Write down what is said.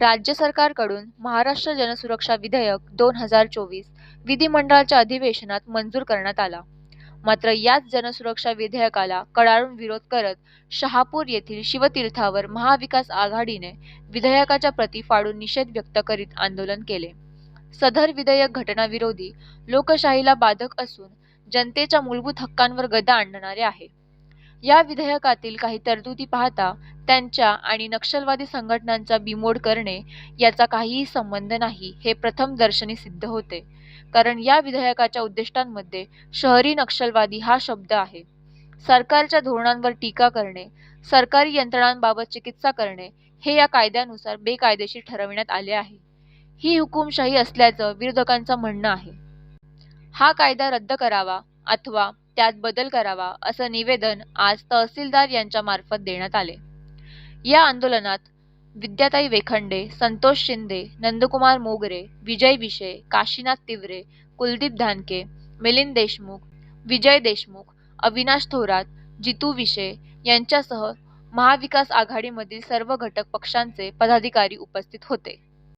राज्य सरकारकडून महाराष्ट्र जनसुरक्षा विधेयक दोन हजार चोवीस विधिमंडळाच्या अधिवेशनात मंजूर करण्यात आला. मात्र याच जनसुरक्षा विधेयकाला कडाडून विरोध करत शहापूर येथील शिवतीर्थावर महाविकास आघाडीने विधेयकाच्या प्रती फाडून निषेध व्यक्त करीत आंदोलन केले. सदर विधेयक घटनाविरोधी लोकशाहीला बाधक असून जनतेच्या मूलभूत हक्कांवर गदा आणणारे आहे. या विधेयकातील काही तरतुदी पाहता त्यांच्या आणि नक्षलवादी संघटनांचा बिमोड करणे याचा काहीही संबंध नाही हे प्रथमदर्शनी सिद्ध होते. कारण या विधेयकाच्या उद्दिष्टांमध्ये शहरी नक्षलवादी हा शब्द आहे. सरकारच्या धोरणांवर टीका करणे सरकारी यंत्रणांबाबत चिकित्सा करणे हे या कायद्यानुसार बेकायदेशीर ठरविण्यात आले आहे. ही हुकुमशाही असल्याचं विरोधकांचं म्हणणं आहे. हा कायदा रद्द करावा अथवा त्यात बदल करावा असं निवेदन आज तहसीलदार यांच्या मार्फत देण्यात आले. या आंदोलनात विद्याताई वेखंडे संतोष शिंदे नंदकुमार मोगरे विजय विषय काशीनाथ तिवरे कुलदीप धानके मिलिंद देशमुख विजय देशमुख अविनाश थोरात जितू विषय यांच्यासह महाविकास आघाडीमधील सर्व घटक पक्षांचे पदाधिकारी उपस्थित होते.